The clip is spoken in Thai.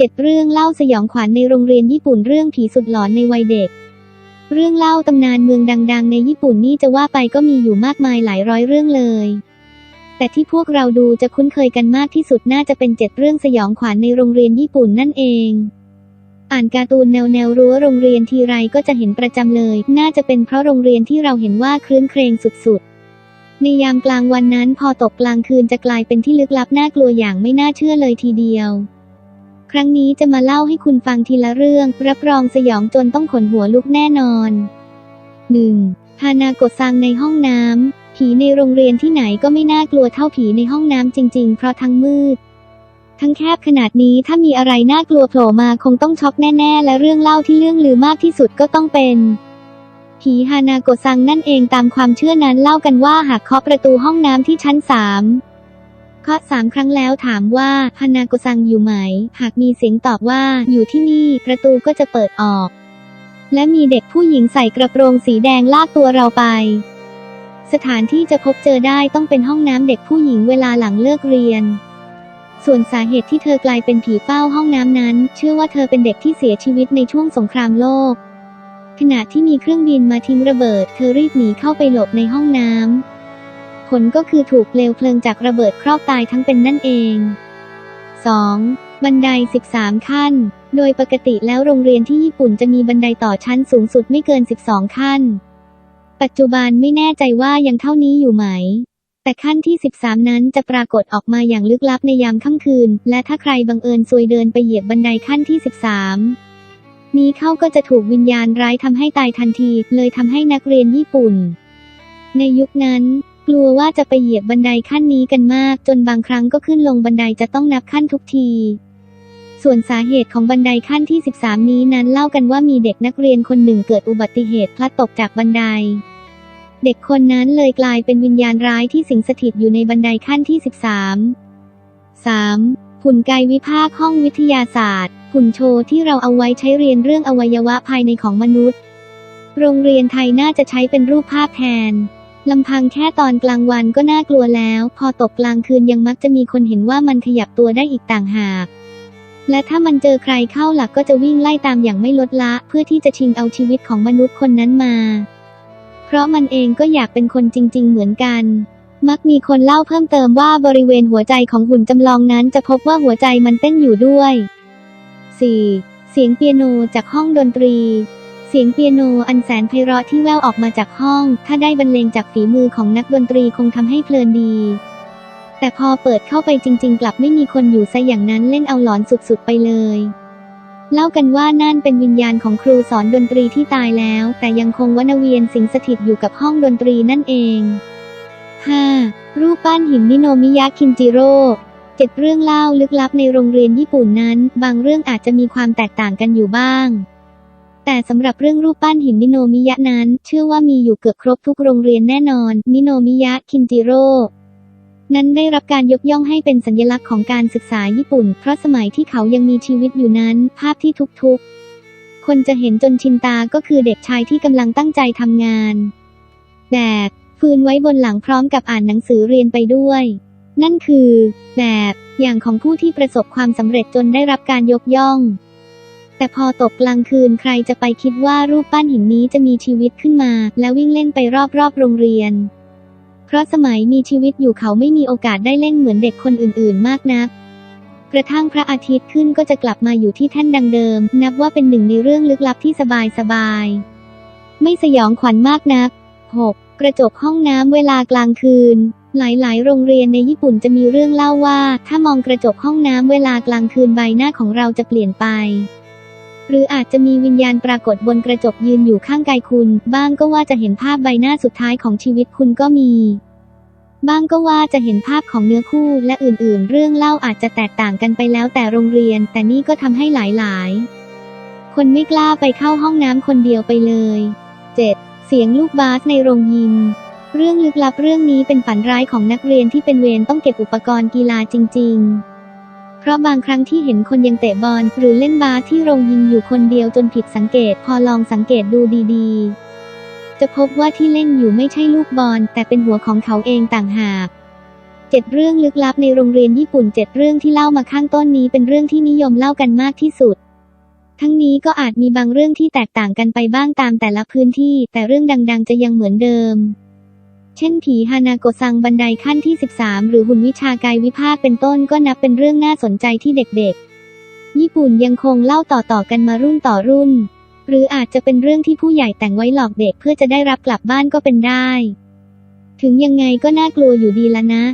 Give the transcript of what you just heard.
เจ็ดเรื่องเล่าสยองขวัญในโรงเรียนญี่ปุ่นเรื่องผีสุดหลอนในวัยเด็ก เรื่องเล่าตำนานเมืองดัง ๆ ในญี่ปุ่นนี่จะว่าไปก็มีอยู่มากมายหลายร้อยเรื่องเลย แต่ที่พวกเราดูจะคุ้นเคยกันมากที่สุดน่าจะเป็นเจ็ดเรื่องสยองขวัญในโรงเรียนญี่ปุ่นนั่นเอง อ่านการ์ตูนแนวแนวรั้วโรงเรียนทีไรก็จะเห็นประจำเลย น่าจะเป็นเพราะโรงเรียนที่เราเห็นว่าคลื้นเครงสุดๆในยามกลางวันนั้นพอตกกลางคืนจะกลายเป็นที่ลึกลับน่ากลัวอย่างไม่น่าเชื่อเลยทีเดียว ครั้งนี้จะมาเล่าให้คุณฟังทีละเรื่อง รับรองสยองจนต้องขนหัวลุกแน่นอน 1. ฮานาโกะซังในห้องน้ำ ผีในโรงเรียนที่ไหนก็ไม่น่ากลัวเท่าผีในห้องน้ำจริง ๆ เพราะทั้งมืด ทั้งแคบขนาดนี้ถ้ามีอะไรน่ากลัวโผล่มาคงต้องช็อกแน่ ๆ และเรื่องเล่าที่เรื่องลือมากที่สุดก็ต้องเป็นผีฮานาโกซังนั่นเองตามความเชื่อนั้นเล่ากันว่าหากเคาะประตูห้องน้ำที่ชั้นสามาะสามครั้งแล้วถามว่าฮานาโกซังอยู่ไหม หากมีเสียงตอบว่าอยู่ที่นี่ ประตูก็จะเปิดออก และมีเด็กผู้หญิงใส่กระโปรงสีแดงลากตัวเราไป สถานที่จะพบเจอได้ต้องเป็นห้องน้ำเด็กผู้หญิงเวลาหลังเลิกเรียน ส่วนสาเหตุที่เธอกลายเป็นผีเฝ้าห้องน้ำนั้น เชื่อว่าเธอเป็นเด็กที่เสียชีวิตในช่วงสงครามโลก ขณะที่มีเครื่องบินมาทิ้งระเบิด เธอรีบหนีเข้าไปหลบในห้องน้ำ ผลก็คือถูกเปลวเพลิงจากระเบิดครอบตายทั้งเป็นนั่นเอง 2. บันได 13 ขั้น โดยปกติแล้วโรงเรียนที่ญี่ปุ่นจะมีบันไดต่อชั้นสูงสุดไม่เกิน 12 ขั้น ปัจจุบันไม่แน่ใจว่ายังเท่านี้อยู่ไหม แต่ขั้นที่ 13 นั้นจะปรากฏออกมาอย่างลึกลับในยามค่ำคืน และถ้าใครบังเอิญซวยเดินไปเหยียบบันไดขั้นที่ 13 นี้เข้าก็จะถูกวิญญาณร้ายทำให้ตายทันที เลยทำให้นักเรียนญี่ปุ่น ในยุคนั้น กลัวว่าจะไปเหยียบบันไดขั้นนี้กันมาก จนบางครั้งก็ขึ้นลงบันไดจะต้องนับขั้นทุกที ส่วนสาเหตุของบันไดขั้นที่ 13 นี้นั้นเล่ากันว่ามีเด็กนักเรียนคนหนึ่งเกิดอุบัติเหตุพลัดตกจากบันได เด็กคนนั้นเลยกลายเป็นวิญญาณร้ายที่สิงสถิตอยู่ในบันไดขั้นที่ 13 3. หุ่นกายวิภาคห้องวิทยาศาสตร์ หุ่นโชว์ที่เราเอาไว้ใช้เรียนเรื่องอวัยวะภายในของมนุษย์ โรงเรียนไทยน่าจะใช้เป็นรูปภาพแทน ลำพังแค่ตอนกลางวันก็น่ากลัวแล้ว พอตกกลางคืนยังมักจะมีคนเห็นว่ามันขยับตัวได้อีกต่างหาก และถ้ามันเจอใครเข้าหลักก็จะวิ่งไล่ตามอย่างไม่ลดละ เพื่อที่จะชิงเอาชีวิตของมนุษย์คนนั้นมา เพราะมันเองก็อยากเป็นคนจริง ๆ เหมือนกัน มักมีคนเล่าเพิ่มเติมว่าบริเวณหัวใจของหุ่นจำลองนั้น จะพบว่าหัวใจมันเต้นอยู่ด้วย 4. เสียงเปียโนจากห้องดนตรี เสียงเปียโนอันแสนไพเราะที่แว่วออกมาจากห้อง ถ้าได้บรรเลงจากฝีมือของนักดนตรีคงทำให้เพลินดี แต่พอเปิดเข้าไปจริง ๆ กลับไม่มีคนอยู่ซะอย่างนั้นเล่นเอาหลอนสุดๆไปเลย เล่ากันว่านั่นเป็นวิญญาณของครูสอนดนตรีที่ตายแล้ว แต่ยังคงวนเวียนสิงสถิตอยู่กับห้องดนตรีนั่นเอง 5. รูปปั้นหินนิโนมิยะคินจิโร่เจ็ดเรื่องเล่าลึกลับในโรงเรียนญี่ปุ่นนั้น บางเรื่องอาจจะมีความแตกต่างกันอยู่บ้าง แต่สำหรับเรื่องรูปปั้นหินนิโนมิยะนั้น เชื่อว่ามีอยู่เกือบครบทุกโรงเรียนแน่นอน นิโนมิยะคินจิโร่นั้นได้รับการยกย่องให้เป็นสัญลักษณ์ของการศึกษาญี่ปุ่น เพราะสมัยที่เขายังมีชีวิตอยู่นั้น ภาพที่ทุกๆ คนจะเห็นจนชินตาก็คือเด็กชายที่กำลังตั้งใจทำงานแบกฟืนไว้บนหลังพร้อมกับอ่านหนังสือเรียนไปด้วย นั่นคือ แบบอย่างของผู้ที่ประสบความสำเร็จจนได้รับการยกย่อง แต่พอตกกลางคืนใครจะไปคิดว่ารูปปั้นหินนี้จะมีชีวิตขึ้นมา แล้ววิ่งเล่นไปรอบๆโรงเรียน เพราะสมัยมีชีวิตอยู่เขาไม่มีโอกาสได้เล่นเหมือนเด็กคนอื่นๆ มากนัก กระทั่งพระอาทิตย์ขึ้นก็จะกลับมาอยู่ที่แท่นดังเดิม นับว่าเป็นหนึ่งในเรื่องลึกลับที่สบายๆ ไม่สยองขวัญมากนัก 6. กระจกห้องน้ำเวลากลางคืนหลาย ๆ โรงเรียนในญี่ปุ่นจะมีเรื่องเล่าว่า ถ้ามองกระจกห้องน้ำเวลากลางคืนใบหน้าของเราจะเปลี่ยนไป หรืออาจจะมีวิญญาณปรากฏบนกระจกยืนอยู่ข้างกายคุณ บ้างก็ว่าจะเห็นภาพใบหน้าสุดท้ายของชีวิตคุณก็มี บ้างก็ว่าจะเห็นภาพของเนื้อคู่และอื่นๆ เรื่องเล่าอาจจะแตกต่างกันไปแล้วแต่โรงเรียน แต่นี่ก็ทำให้หลายๆ คนไม่กล้าไปเข้าห้องน้ำคนเดียวไปเลย 7. เสียงลูกบาสในโรงยิมเรื่องลึกลับเรื่องนี้เป็นฝันร้ายของนักเรียนที่เป็นเวรต้องเก็บอุปกรณ์กีฬาจริง ๆ เพราะบางครั้งที่เห็นคนยังเตะบอลหรือเล่นบาสที่โรงยิมอยู่คนเดียวจนผิดสังเกต พอลองสังเกตดูดีๆ จะพบว่าที่เล่นอยู่ไม่ใช่ลูกบอล แต่เป็นหัวของเขาเองต่างหากเจ็ดเรื่องลึกลับในโรงเรียนญี่ปุ่นเจ็ดเรื่องที่เล่ามาข้างต้นนี้เป็นเรื่องที่นิยมเล่ากันมากที่สุด ทั้งนี้ก็อาจมีบางเรื่องที่แตกต่างกันไปบ้างตามแต่ละพื้นที่ แต่เรื่องดัง ๆ จะยังเหมือนเดิม เช่นผีฮานาโกซังบันไดขั้นที่ 13 หรือหุ่นวิชากายวิภาคเป็นต้นก็นับเป็นเรื่องน่าสนใจที่เด็กๆ ญี่ปุ่นยังคงเล่าต่อๆกันมารุ่นต่อรุ่น หรืออาจจะเป็นเรื่องที่ผู้ใหญ่แต่งไว้หลอกเด็กเพื่อจะได้รับกลับบ้านก็เป็นได้ ถึงยังไงก็น่ากลัวอยู่ดีละนะ